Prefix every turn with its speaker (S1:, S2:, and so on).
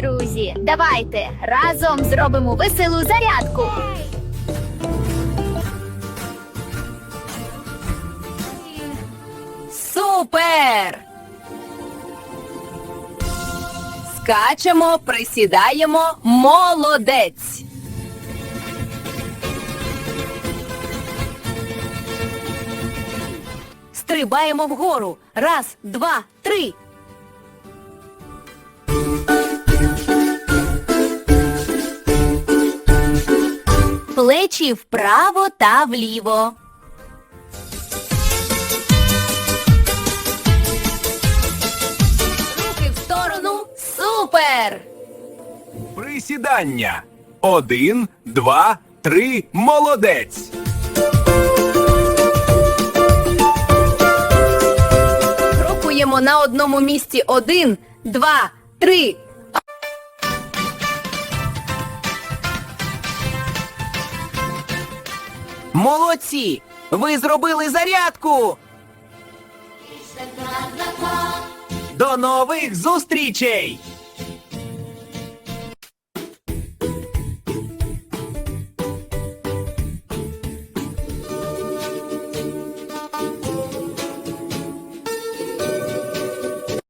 S1: друзі. Давайте разом зробимо веселу зарядку.
S2: Супер! Скачемо, присідаємо, молодець. Стрибаємо вгору. Раз, два, три. Плечі вправо та вліво. Руки в сторону. Супер!
S3: Присідання. Один, два, три. Молодець.
S2: Крокуємо на одному місці. Один, два, три. Молодці! Ви зробили зарядку!
S3: До нових зустрічей!